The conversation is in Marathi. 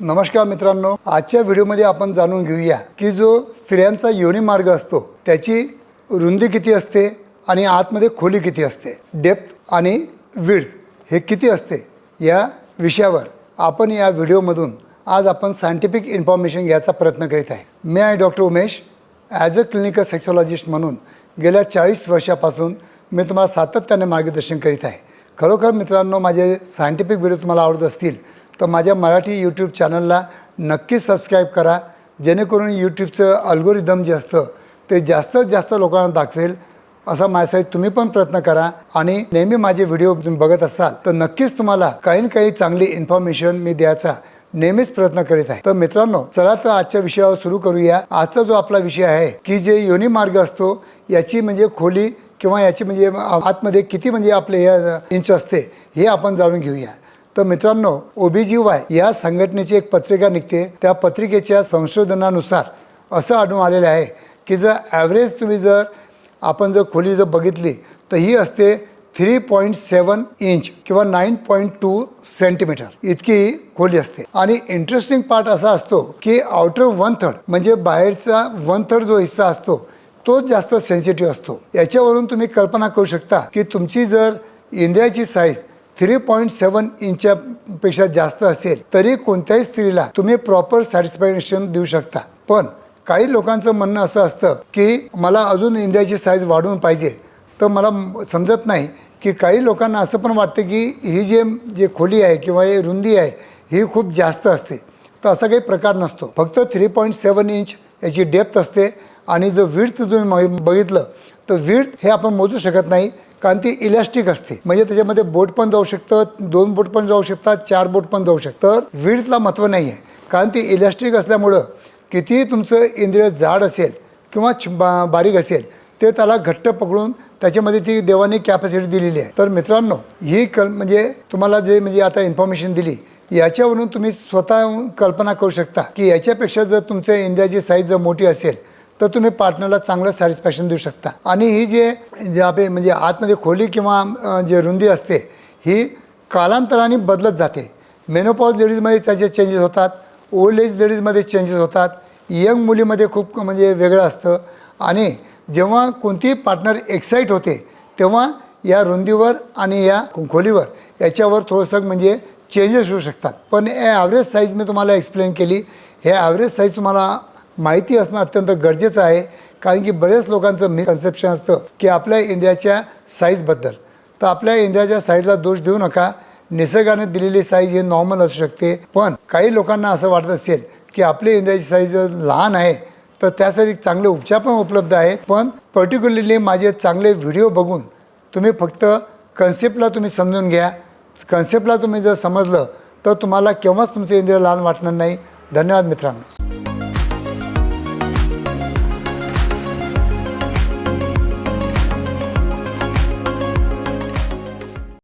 नमस्कार मित्रांनो आजच्या व्हिडिओमध्ये आपण जाणून घेऊया की जो स्त्रियांचा योनी मार्ग असतो त्याची रुंदी किती असते आणि आतमध्ये खोली किती असते डेप्थ आणि विड्थ हे किती असते या विषयावर आपण या व्हिडिओमधून आज आपण सायंटिफिक इन्फॉर्मेशन घ्यायचा प्रयत्न करीत आहे. मी आहे doctor Umesh as a clinical sexologist म्हणून गेल्या चाळीस वर्षापासून मी तुम्हाला सातत्याने मार्गदर्शन करीत आहे. खरोखर मित्रांनो माझे सायंटिफिक व्हिडिओ तुम्हाला आवडत असतील तर माझ्या मराठी यूट्यूब चॅनलला नक्कीच सबस्क्राईब करा. जेणेकरून यूट्यूबचं अल्गोरिदम जे असतं ते जास्तीत जास्त लोकांना दाखवेल असा माझ्यासाठी तुम्ही पण प्रयत्न करा. आणि नेहमी माझे व्हिडिओ तुम्ही बघत असाल तर नक्कीच तुम्हाला काही ना काही चांगली इन्फॉर्मेशन मी द्यायचा नेहमीच प्रयत्न करीत आहे. तर मित्रांनो चला तर आजच्या विषयावर सुरू करूया. आजचा जो आपला विषय आहे की जे योनी मार्ग असतो याची म्हणजे खोली किंवा याची म्हणजे आतमध्ये किती म्हणजे आपले हे इंच असते हे आपण जाणून घेऊया. तर मित्रांनो ओबीजी वाय या संघटनेची एक पत्रिका निघते. त्या पत्रिकेच्या संशोधनानुसार असं आढळून आलेलं आहे की जर ॲव्हरेज तुम्ही जर आपण जर खोली जर बघितली तर ही असते थ्री पॉईंट सेवन इंच किंवा नाईन पॉईंट टू सेंटीमीटर इतकी खोली असते. आणि इंटरेस्टिंग पार्ट असा असतो की आउटर वन थर्ड म्हणजे बाहेरचा वन थर्ड जो हिस्सा असतो तोच जास्त सेन्सिटिव्ह असतो. याच्यावरून तुम्ही कल्पना करू शकता की तुमची जर इंडियाची साईज थ्री पॉईंट सेवन इंचपेक्षा जास्त असेल तरी कोणत्याही स्त्रीला तुम्ही प्रॉपर सॅटिस्फॅक्शन देऊ शकता. पण काही लोकांचं म्हणणं असं असतं की मला अजून इंडियाची साईज वाढवून पाहिजे. तर मला समजत नाही की काही लोकांना असं पण वाटतं की ही जे जे खोली आहे किंवा ही रुंदी आहे ही खूप जास्त असते. तर असा काही प्रकार नसतो. फक्त थ्री पॉईंट सेवन इंच याची डेप्थ असते आणि जर विड्थ तुम्ही म- बघितलं तर विड्थ हे आपण मोजू शकत नाही. कारण ती इलॅस्टिक असते. म्हणजे त्याच्यामध्ये बोट पण जाऊ शकतं दोन बोट पण जाऊ शकतात चार बोट पण जाऊ शकतं. तर विड्थला महत्त्व नाही आहे कारण ती इलॅस्टिक असल्यामुळं कितीही तुमचं इंद्रिय जाड असेल किंवा छ- बा बारीक असेल ते त्याला घट्ट पकडून त्याच्यामध्ये ती देवाने कॅपॅसिटी दिलेली आहे. तर मित्रांनो ही कल म्हणजे तुम्हाला जे म्हणजे आता इन्फॉर्मेशन दिली याच्यावरून तुम्ही स्वतः कल्पना करू शकता की याच्यापेक्षा जर तुमच्या इंद्रियाची साईज जर मोठी असेल तर तुम्ही पार्टनरला चांगलं सॅटिस्फॅक्शन देऊ शकता. आणि ही जे जे आपले म्हणजे आतमध्ये खोली किंवा जे रुंदी असते ही कालांतराने बदलत जाते. मेनोपॉज लेडीजमध्ये त्याचे चेंजेस होतात. ओल्ड एज लेडीजमध्ये चेंजेस होतात. यंग मुलीमध्ये खूप म्हणजे वेगळं असतं. आणि जेव्हा कोणतीही पार्टनर एक्साईट होते तेव्हा या रुंदीवर आणि या खोलीवर याच्यावर थोडंसं म्हणजे चेंजेस होऊ शकतात. पण हे ॲव्हरेज साईज मी तुम्हाला एक्सप्लेन केली. हे ॲव्हरेज साईज तुम्हाला माहिती असणं अत्यंत गरजेचं आहे कारण की बरेच लोकांचं मिसकन्सेप्शन असतं की आपल्या इंडियाच्या साईजबद्दल तर आपल्या इंडियाच्या साईजला दोष देऊ नका. निसर्गाने दिलेली साईज ही नॉर्मल असू शकते. पण काही लोकांना असं वाटत असेल की आपली इंडियाची साईज लहान आहे तर त्यासाठी चांगले उपचार पण उपलब्ध आहेत. पण पर्टिक्युलरली माझे चांगले व्हिडिओ बघून तुम्ही फक्त कन्सेप्टला तुम्ही समजून घ्या. कन्सेप्टला तुम्ही जर समजलं तर तुम्हाला केव्हाच तुमचं इंद्रिय लहान वाटणार नाही. धन्यवाद मित्रांनो.